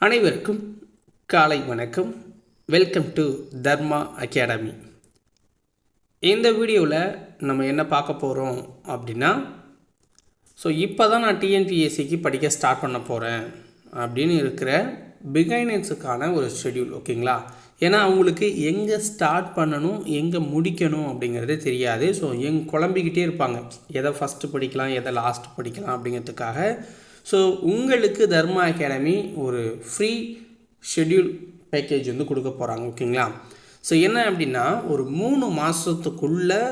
அனைவருக்கும் காலை வணக்கம். வெல்கம் டு தர்மா அகாடமி இந்த வீடியோவில் நம்ம என்ன பார்க்க போகிறோம் அப்படின்னா ஸோ இப்போ தான் நான் டிஎன்பிஎஸ்சிக்கு படிக்க ஸ்டார்ட் பண்ண போகிறேன் அப்படின்னு இருக்கிற பிகைனர்ஸுக்கான ஒரு ஷெட்யூல் ஓகேங்களா ஏன்னா அவங்களுக்கு எங்கே ஸ்டார்ட் பண்ணணும் எங்கே முடிக்கணும் அப்படிங்கிறதே தெரியாது. ஸோ எங் குழம்பிக்கிட்டே இருப்பாங்க. எதை ஃபஸ்ட்டு படிக்கலாம் எதை லாஸ்ட் படிக்கலாம் அப்படிங்கிறதுக்காக ஸோ உங்களுக்கு தர்மா அகாடமி ஒரு ஃப்ரீ ஷெட்யூல் பேக்கேஜ் வந்து கொடுக்க போகிறாங்க ஓகேங்களா? ஸோ என்ன அப்படின்னா ஒரு மூணு மாதத்துக்குள்ளே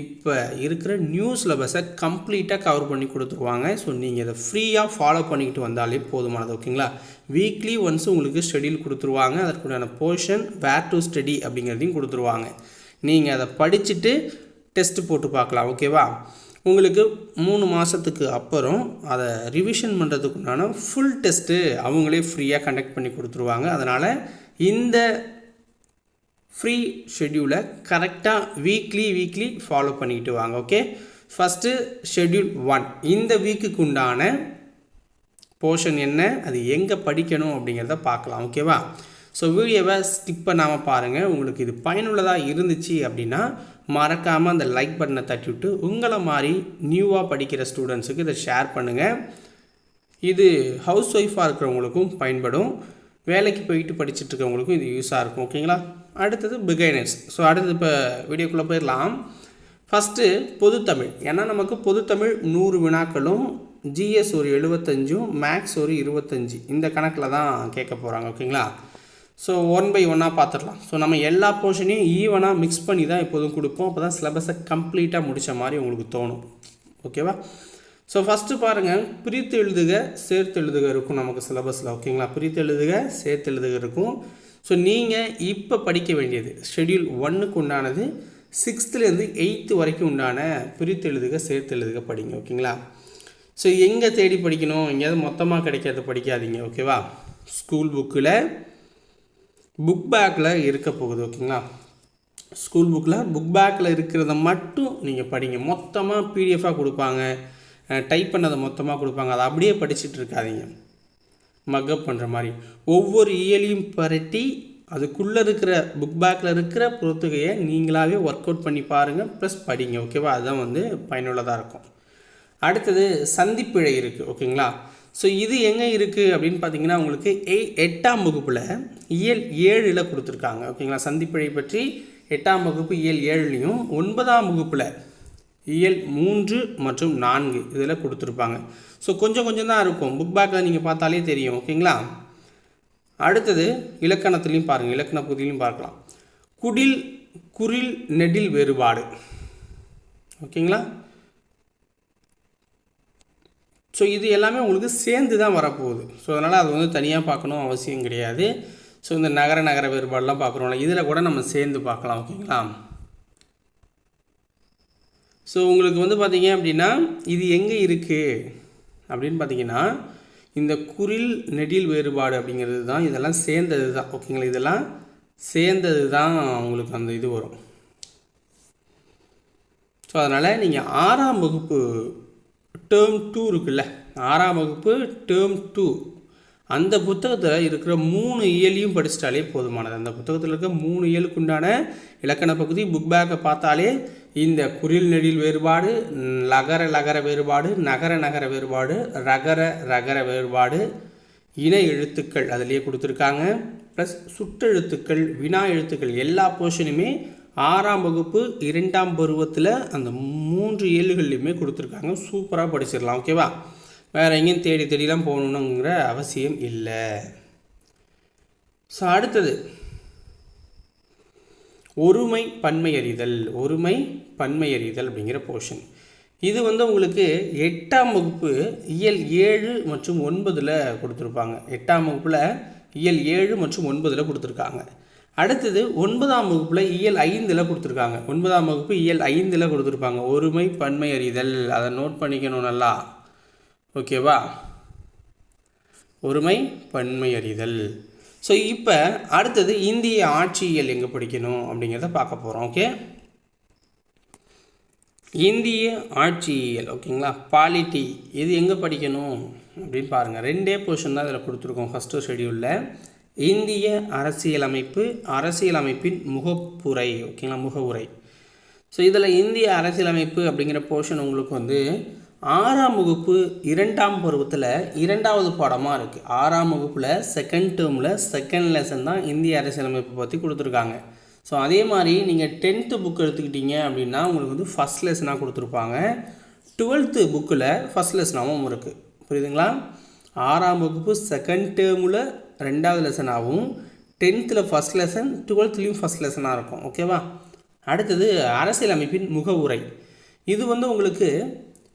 இப்போ இருக்கிற நியூ சிலபஸை கம்ப்ளீட்டாக கவர் பண்ணி கொடுத்துருவாங்க. ஸோ நீங்கள் இதை ஃப்ரீயாக ஃபாலோ பண்ணிக்கிட்டு வந்தாலே போதுமானது ஓகேங்களா? வீக்லி ஒன்ஸ் உங்களுக்கு ஷெடியூல் கொடுத்துருவாங்க. அதற்குண்டான போர்ஷன் வேர் டு ஸ்டடி அப்படிங்கிறதையும் கொடுத்துருவாங்க. நீங்கள் அதை படிச்சுட்டு டெஸ்ட்டு போட்டு பார்க்கலாம் ஓகேவா? உங்களுக்கு மூணு மாதத்துக்கு அப்புறம் அதை ரிவிஷன் பண்ணுறதுக்கு உண்டான ஃபுல் டெஸ்ட்டு அவங்களே ஃப்ரீயாக கண்டக்ட் பண்ணி கொடுத்துருவாங்க. அதனால் இந்த ஃப்ரீ ஷெட்யூலை கரெக்டாக வீக்லி வீக்லி ஃபாலோ பண்ணிக்கிட்டு வாங்க ஓகே ஃபஸ்ட்டு ஷெட்யூல் ஒன் இந்த வீக்குக்கு உண்டான போர்ஷன் என்ன? அது எங்கே படிக்கணும் அப்படிங்கிறத பார்க்கலாம் ஓகேவா ஸோ வீடியோவை ஸ்கிப் பண்ணாமல் பாருங்கள் உங்களுக்கு இது பயனுள்ளதாக இருந்துச்சு அப்படின்னா மறக்காமல் அந்த லைக் பட்டனை தட்டி விட்டு உங்களை மாதிரி நியூவாக படிக்கிற ஸ்டூடெண்ட்ஸுக்கு இதை ஷேர் பண்ணுங்கள் இது ஹவுஸ் ஒய்ஃபாக இருக்கிறவங்களுக்கும் பயன்படும். வேலைக்கு போயிட்டு படிச்சுட்டு இருக்கவங்களுக்கும் இது யூஸாக இருக்கும். ஓகேங்களா அடுத்தது பிகைனர்ஸ் ஸோ அடுத்தது இப்போ வீடியோக்குள்ளே போயிடலாம். ஃபஸ்ட்டு பொதுத்தமிழ். ஏன்னா நமக்கு பொதுத்தமிழ் நூறு வினாக்களும் ஜிஎஸ் ஒரு எழுபத்தஞ்சும் மேக்ஸ் ஒரு இருபத்தஞ்சி. இந்த கணக்கில் தான் கேட்க போகிறாங்க ஓகேங்களா ஸோ ஒன் பை ஒன்னாக பார்த்துடலாம். ஸோ நம்ம எல்லா போர்ஷனையும் ஈவனாக மிக்ஸ் பண்ணி தான் எப்போதும் கொடுப்போம். அப்போ தான் சிலபஸை கம்ப்ளீட்டாக முடித்த மாதிரி உங்களுக்கு தோணும். ஓகேவா ஸோ ஃபஸ்ட்டு பாருங்கள் பிரித்து எழுதுக சேர்த்து எழுதுக இருக்கும் நமக்கு சிலபஸில் ஓகேங்களா பிரித்து எழுதுக சேர்த்து எழுதுக இருக்கும். ஸோ நீங்கள் இப்போ படிக்க வேண்டியது ஷெட்யூல் ஒன்றுக்கு உண்டானது சிக்ஸ்த்துலேருந்து எயித்து வரைக்கும் உண்டான பிரித்து எழுதுக சேர்த்து எழுதுக படிங்க. ஓகேங்களா ஸோ எங்கே தேடி படிக்கணும்? எங்கேயாவது மொத்தமாக கிடைக்காத படிக்காதீங்க. ஓகேவா ஸ்கூல் புக்கில் புக் பேக்கில் இருக்க போகுது ஓகேங்களா ஸ்கூல் புக்கில் புக் பேக்கில் இருக்கிறத மட்டும் நீங்கள் படிங்க. மொத்தமாக பிடிஎஃபாக கொடுப்பாங்க. டைப் பண்ணதை மொத்தமாக கொடுப்பாங்க. அதை அப்படியே படிச்சுட்டு இருக்காதீங்க. மக்கப் பண்ணுற மாதிரி. ஒவ்வொரு இயலையும் பரட்டி அதுக்குள்ளே இருக்கிற புக் பேக்கில் இருக்கிற பொறுத்துகையை நீங்களாகவே ஒர்க் அவுட் பண்ணி பாருங்கள் ப்ளஸ் படிங்க ஓகேவா அதுதான் வந்து பயனுள்ளதாக இருக்கும். அடுத்தது சந்திப்பிழை இருக்குது ஓகேங்களா ஸோ இது எங்கே இருக்குது அப்படின்னு பார்த்தீங்கன்னா உங்களுக்கு எய் எட்டாம் வகுப்பில் இயல் ஏழில் கொடுத்துருக்காங்க. ஓகேங்களா சந்திப்பிழை பற்றி எட்டாம் வகுப்பு இயல் ஏழுலையும் ஒன்பதாம் வகுப்பில் இயல் மூன்று மற்றும் நான்கு இதில் கொடுத்துருப்பாங்க. ஸோ கொஞ்சம் கொஞ்சம் தான் இருக்கும். புக் பேக்கில் நீங்கள் பார்த்தாலே தெரியும். ஓகேங்களா அடுத்தது இலக்கணத்துலேயும் பாருங்கள் இலக்கண பகுதியிலையும் பார்க்கலாம். குடில் குரில் நெடில் வேறுபாடு. ஓகேங்களா ஸோ இது எல்லாமே உங்களுக்கு சேர்ந்து தான் வரப்போகுது. ஸோ அதனால் அது வந்து தனியாக பார்க்கணும் அவசியம் கிடையாது. ஸோ இந்த நகர நகர வேறுபாடெலாம் பார்க்குறோம்ல இதில் கூட நம்ம சேர்ந்து பார்க்கலாம் ஓகேங்களா? ஸோ உங்களுக்கு வந்து பார்த்தீங்க அப்படின்னா இது எங்கே இருக்குது அப்படின்னு பார்த்தீங்கன்னா இந்த குரில் நெடில் வேறுபாடு அப்படிங்கிறது தான் இதெல்லாம் சேர்ந்தது தான் ஓகேங்களா? இதெல்லாம் சேர்ந்தது தான் உங்களுக்கு அந்த இது வரும். ஸோ அதனால் நீங்கள் ஆறாம் வகுப்பு டேர்ம் டூ இருக்குல்ல. ஆறாம் வகுப்பு டேர்ம் டூ அந்த புத்தகத்தில் இருக்கிற மூணு இயலையும் படிச்சிட்டாலே போதுமானது. அந்த புத்தகத்தில் இருக்க மூணு இயலுக்கு உண்டான இலக்கண பகுதி புக் பேக்கை பார்த்தாலே இந்த குரில் நெடில் வேறுபாடு லகர லகர வேறுபாடு நகர நகர வேறுபாடு ரகர ரகர வேறுபாடு இன எழுத்துக்கள் அதிலேயே கொடுத்துருக்காங்க. ப்ளஸ் சுற்றெழுத்துக்கள் வினா எழுத்துக்கள் எல்லா போர்ஷனுமே ஆறாம் வகுப்பு இரண்டாம் பருவத்தில் அந்த மூன்று ஏழுகள்லையுமே கொடுத்துருக்காங்க. சூப்பராக படிச்சிடலாம் ஓகேவா? வேறு எங்கேயும் தேடி தேடிலாம் போகணுங்கிற அவசியம் இல்லை. ஸோ அடுத்தது. ஒருமை பன்மையறிதல் ஒருமை பன்மையறிதல் அப்படிங்கிற போர்ஷன் இது வந்து உங்களுக்கு எட்டாம் வகுப்பு இயல் ஏழு மற்றும் ஒன்பதில் கொடுத்துருப்பாங்க. எட்டாம் வகுப்பில் இயல் ஏழு மற்றும் ஒன்பதில் கொடுத்துருக்காங்க. அடுத்தது ஒன்பதாம் வகுப்பில் இயல் ஐந்தில் கொடுத்துருக்காங்க. ஒன்பதாம் வகுப்பு இயல் ஐந்தில் கொடுத்துருப்பாங்க. ஒருமை பன்மை அறிதல். அதை நோட் பண்ணிக்கணும் நல்லா. ஓகேவா ஒருமை பன்மை அறிதல். ஸோ இப்போ அடுத்தது இந்திய ஆட்சியியல் எங்கே படிக்கணும் அப்படிங்கிறத பார்க்க போகிறோம் ஓகே இந்திய ஆட்சியியல். ஓகேங்களா பாலிட்டி இது எங்கே படிக்கணும் அப்படின்னு பாருங்கள் ரெண்டே போர்ஷன் தான் இதில் கொடுத்துருக்கோம் ஃபஸ்ட்டு ஷெடியூலில் இந்திய அரசியலமைப்பு அரசியலமைப்பின் முகப்புரை ஓகேங்களா முகவுரை. ஸோ இதில் இந்திய அரசியலமைப்பு அப்படிங்கிற போர்ஷன் உங்களுக்கு வந்து ஆறாம் வகுப்பு இரண்டாம் பருவத்தில் இரண்டாவது பாடமாக இருக்குது ஆறாம் வகுப்பில் செகண்ட் டேர்மில் செகண்ட் லெசன் தான் இந்திய அரசியலமைப்பு பற்றி கொடுத்துருக்காங்க. ஸோ அதே மாதிரி நீங்கள் டென்த்து புக் எடுத்துக்கிட்டீங்க அப்படின்னா உங்களுக்கு வந்து ஃபஸ்ட் லெசனாக கொடுத்துருப்பாங்க. டுவெல்த்து புக்கில் ஃபஸ்ட் லெசனாகவும் இருக்குது புரியுதுங்களா? ஆறாம் வகுப்பு செகண்ட் டேர்மில் ரெண்டாவது லெசனாகவும் டென்த்தில் ஃபஸ்ட் லெசன் டுவெல்த்லேயும் ஃபஸ்ட் லெசனாக இருக்கும். ஓகேவா அடுத்தது அரசியலமைப்பின் முகவுரை இது வந்து உங்களுக்கு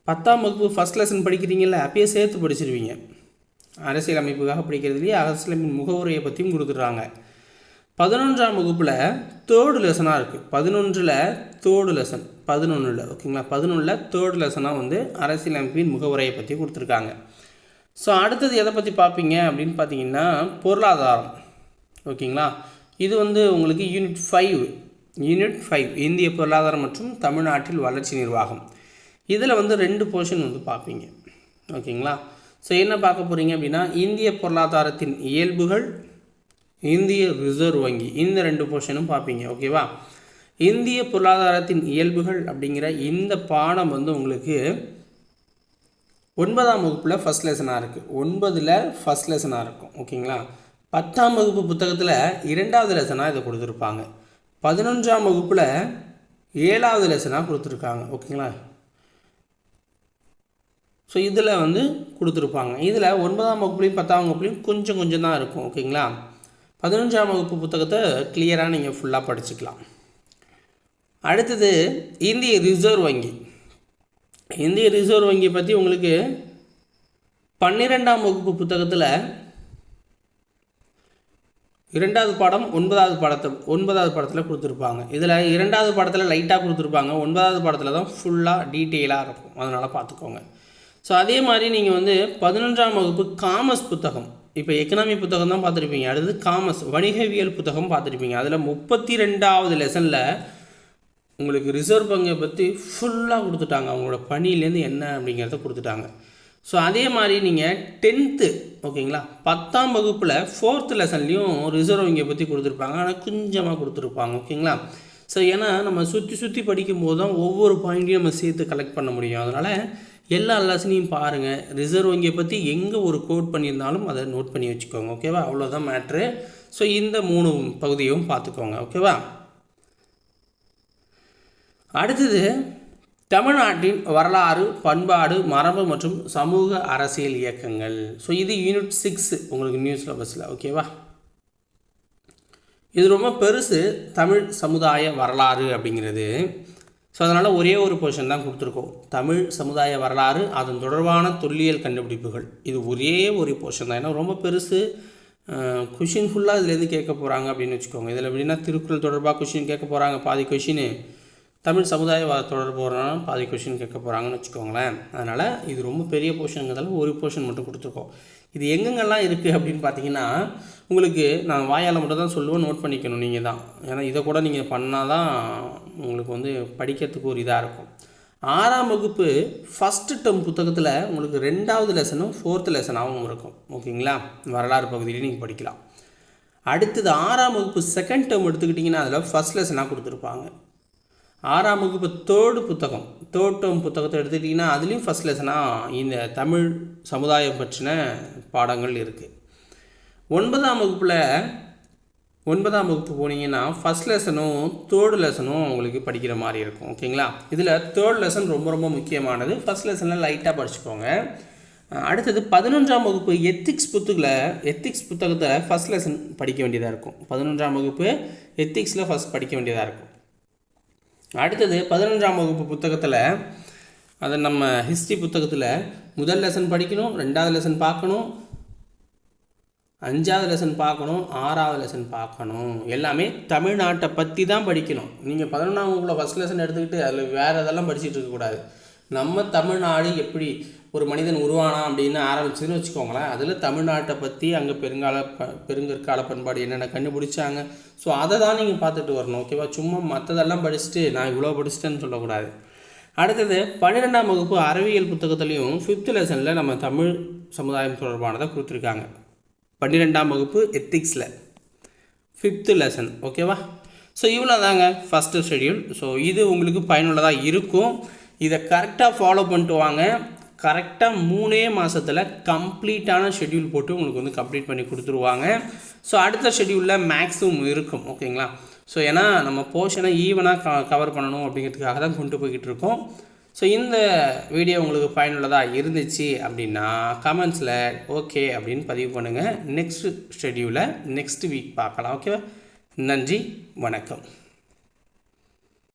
பத்தாம் வகுப்பு ஃபஸ்ட் லெசன் படிக்கிறீங்கல்ல அப்பயே சேர்த்து படிச்சிருவீங்க. அரசியல் அமைப்புக்காக படிக்கிறதுலேயே அரசியலமைப்பின் முகவுரையை பற்றியும் கொடுத்துட்றாங்க. பதினொன்றாம் வகுப்பில் தேர்டு லெசனாக இருக்குது பதினொன்றில் தேர்டு லெசன் பதினொன்றில் ஓகேங்களா பதினொன்றில் தேர்டு லெசனாக வந்து அரசியலமைப்பின் முகவுரையை பற்றி கொடுத்துருக்காங்க. ஸோ அடுத்தது எதை பற்றி பார்ப்பீங்க அப்படின்னு பார்த்தீங்கன்னா பொருளாதாரம். ஓகேங்களா? இது வந்து உங்களுக்கு யூனிட் ஃபைவ் யூனிட் ஃபைவ் இந்திய பொருளாதாரம் மற்றும் தமிழ்நாட்டில் வளர்ச்சி நிர்வாகம். இதில் வந்து ரெண்டு போர்ஷன் வந்து பார்ப்பீங்க. ஓகேங்களா? ஸோ என்ன பார்க்க போகிறீங்க அப்படின்னா இந்திய பொருளாதாரத்தின் இயல்புகள் இந்திய ரிசர்வ் வங்கி இந்த ரெண்டு போர்ஷனும் பார்ப்பீங்க. ஓகேவா? இந்திய பொருளாதாரத்தின் இயல்புகள் அப்படிங்கிற இந்த பாடம் வந்து உங்களுக்கு ஒன்பதாம் வகுப்பில் ஃபஸ்ட் லெசனாக இருக்குது ஒன்பதில் ஃபஸ்ட் லெசனாக இருக்கும். ஓகேங்களா? பத்தாம் வகுப்பு புத்தகத்தில் இரண்டாவது லெசனாக இதை கொடுத்துருப்பாங்க. பதினொன்றாம் வகுப்பில் ஏழாவது லெசனாக கொடுத்துருக்காங்க. ஓகேங்களா? ஸோ இதில் வந்து கொடுத்துருப்பாங்க. இதில் ஒன்பதாம் வகுப்புலையும் பத்தாம் வகுப்புலையும் கொஞ்சம் கொஞ்சம் தான் இருக்கும். ஓகேங்களா? பதினஞ்சாம் வகுப்பு புத்தகத்தை கிளியராக நீங்கள் ஃபுல்லாக படிச்சுக்கலாம். அடுத்தது இந்திய ரிசர்வ் வங்கி. இந்திய ரிசர்வ் வங்கி பற்றி உங்களுக்கு பன்னிரெண்டாம் வகுப்பு புத்தகத்தில் இரண்டாவது பாடம் ஒன்பதாவது பாடத்தை ஒன்பதாவது படத்தில் கொடுத்துருப்பாங்க. இதில் இரண்டாவது பாடத்தில் லைட்டாக கொடுத்துருப்பாங்க. ஒன்பதாவது பாடத்தில் தான் ஃபுல்லாக டீட்டெயிலாக இருக்கும். அதனால் பார்த்துக்கோங்க. ஸோ அதே மாதிரி நீங்கள் வந்து பதினொன்றாம் வகுப்பு காமர்ஸ் புத்தகம். இப்போ எக்கனாமி புத்தகம் தான் பார்த்துருப்பீங்க. அடுத்தது காமர்ஸ் வணிகவியல் புத்தகம் பார்த்துருப்பீங்க. அதில் முப்பத்தி ரெண்டாவது லெசனில் உங்களுக்கு ரிசர்வ் பங்கை பற்றி ஃபுல்லாக கொடுத்துட்டாங்க. அவங்களோட பணியிலேருந்து என்ன அப்படிங்கிறத கொடுத்துட்டாங்க. ஸோ அதே மாதிரி நீங்கள் டென்த்து ஓகேங்களா பத்தாம் வகுப்பில் ஃபோர்த்து லெசன்லேயும் ரிசர்வ் வங்கியை பற்றி கொடுத்துருப்பாங்க. ஆனால் கொஞ்சமாக கொடுத்துருப்பாங்க ஓகேங்களா ஸோ ஏன்னா நம்ம சுற்றி சுற்றி படிக்கும்போது தான் ஒவ்வொரு பாயிண்ட்டையும் நம்ம சேர்த்து கலெக்ட் பண்ண முடியும். அதனால் எல்லா லெசனையும் பாருங்கள் ரிசர்வ் வங்கியை பற்றி எங்கே ஒரு கோட் பண்ணியிருந்தாலும் அதை நோட் பண்ணி வச்சுக்கோங்க ஓகேவா அவ்வளோதான் மேட்ரு ஸோ இந்த மூணு பகுதியும் பார்த்துக்கோங்க ஓகேவா அடுத்தது தமிழ்நாட்டின் வரலாறு பண்பாடு மரபு மற்றும் சமூக அரசியல் இயக்கங்கள். ஸோ இது யூனிட் சிக்ஸ் உங்களுக்கு நியூஸ் சிலபஸில் ஓகேவா இது ரொம்ப பெருசு தமிழ் சமுதாய வரலாறு அப்படிங்கிறது. ஸோ அதனால் ஒரே ஒரு போர்ஷன் தான் கொடுத்துருக்கோம். தமிழ் சமுதாய வரலாறு அதன் தொடர்பான தொல்லியல் கண்டுபிடிப்புகள். இது ஒரே ஒரு போர்ஷன் தான். ஏன்னா ரொம்ப பெருசு கொஷின் ஃபுல்லாக இதுலேருந்து கேட்க போகிறாங்க அப்படின்னு வச்சுக்கோங்க. இதில் எப்படின்னா திருக்குறள் தொடர்பாக கொஷின் கேட்க போகிறாங்க பாதி கொஷின் தமிழ் சமுதாய தொடர்பு வரணும் பாதி கொஷின் கேட்க போகிறாங்கன்னு வச்சுக்கோங்களேன். அதனால் இது ரொம்ப பெரிய போர்ஷனுங்கிறதால ஒரு போர்ஷன் மட்டும் கொடுத்துருக்கோம். இது எங்கெங்கெல்லாம் இருக்குது அப்படின்னு பார்த்தீங்கன்னா உங்களுக்கு நான் வாயால் மட்டும் தான் சொல்லுவேன் நோட் பண்ணிக்கணும் நீங்கள் தான். ஏன்னா இதை கூட நீங்கள் பண்ணால் தான் உங்களுக்கு வந்து படிக்கிறதுக்கு ஒரு இதாக இருக்கும். ஆறாம் வகுப்பு ஃபஸ்ட்டு டம் புத்தகத்தில் உங்களுக்கு ரெண்டாவது லெசனும் ஃபோர்த்து லெசனாகவும் இருக்கும். ஓகேங்களா? வரலாறு பகுதியிலையும் நீங்கள் படிக்கலாம். அடுத்தது ஆறாம் வகுப்பு செகண்ட் டேர்ம் எடுத்துக்கிட்டிங்கன்னா அதில் ஃபஸ்ட் லெசனாக கொடுத்துருப்பாங்க. ஆறாம் வகுப்பு தோடு புத்தகம். தோட்டம் புத்தகத்தை எடுத்துக்கிட்டிங்கன்னா அதுலேயும் ஃபஸ்ட் லெசனாக இந்த தமிழ் சமுதாயம் பற்றின பாடங்கள் இருக்குது ஒன்பதாம் வகுப்பில் ஒன்பதாம் வகுப்பு போனீங்கன்னா ஃபஸ்ட் லெசனும் தேர்டு லெசனும் உங்களுக்கு படிக்கிற மாதிரி இருக்கும். ஓகேங்களா இதில் தேர்ட் லெசன் ரொம்ப ரொம்ப முக்கியமானது. ஃபஸ்ட் லெசனில் லைட்டாக படிச்சுக்கோங்க. அடுத்தது பதினொன்றாம் வகுப்பு எத்திக்ஸ் புத்தகில் எத்திக்ஸ் புத்தகத்தில் ஃபஸ்ட் லெசன் படிக்க வேண்டியதாக இருக்கும். பதினொன்றாம் வகுப்பு எத்திக்ஸில் ஃபஸ்ட் படிக்க வேண்டியதாக இருக்கும். அடுத்தது பதினொன்றாம் வகுப்பு புத்தகத்தில் அதை நம்ம ஹிஸ்ட்ரி புத்தகத்தில் முதல் லெசன் படிக்கணும் ரெண்டாவது லெசன் பார்க்கணும் அஞ்சாவது லெசன் பார்க்கணும் ஆறாவது லெசன் பார்க்கணும். எல்லாமே தமிழ்நாட்டை பற்றி தான் படிக்கணும். நீங்கள் பதினொன்றாம் வகுப்பில் ஃபஸ்ட் லெசன் எடுத்துக்கிட்டு அதில் வேறு இதெல்லாம் படிச்சுட்டு இருக்கக்கூடாது நம்ம தமிழ்நாடு எப்படி ஒரு மனிதன் உருவானா அப்படின்னு ஆரம்பிச்சதுன்னு வச்சுக்கோங்களேன். அதில் தமிழ்நாட்டை பற்றி அங்கே பெருங்கால ப பெருங்கற்கால பண்பாடு என்னென்ன கண்டுபிடிச்சாங்க. ஸோ அதை தான் நீங்கள் பார்த்துட்டு வரணும் ஓகேவா சும்மா மற்றதெல்லாம் படிச்சுட்டு நான் இவ்வளோ படிச்சிட்டேன்னு சொல்லக்கூடாது. அடுத்தது பன்னிரெண்டாம் வகுப்பு அறிவியல் புத்தகத்துலேயும் ஃபிஃப்த் லெசனில் நம்ம தமிழ் சமுதாயம் தொடர்பானதை கொடுத்துருக்காங்க. பன்னிரெண்டாம் வகுப்பு எத்திக்ஸில் ஃபிஃப்த்து லெசன் ஓகேவா ஸோ இவ்வளோ தாங்க ஃபஸ்ட்டு ஷெடியூல் ஸோ இது உங்களுக்கு பயனுள்ளதாக இருக்கும். இதை கரெக்டாக ஃபாலோ பண்ணிட்டு வாங்க. கரெக்டாக மூணே மாதத்தில் கம்ப்ளீட்டான ஷெட்யூல் போட்டு உங்களுக்கு வந்து கம்ப்ளீட் பண்ணி கொடுத்துருவாங்க. ஸோ அடுத்த ஷெட்யூலில் மேக்ஸிமம் இருக்கும் ஓகேங்களா ஸோ ஏன்னா நம்ம போர்ஷனை ஈவனாக க கவர் பண்ணணும் அப்படிங்கிறதுக்காக தான் கொண்டு போய்கிட்டு இருக்கோம். ஸோ இந்த வீடியோ உங்களுக்கு பயனுள்ளதாக இருந்துச்சு அப்படின்னா கமெண்ட்ஸில் ஓகே அப்படின்னு பதிவு பண்ணுங்கள் நெக்ஸ்ட் ஷெடியூலை நெக்ஸ்ட் வீக் பார்க்கலாம் ஓகேவா நன்றி வணக்கம்.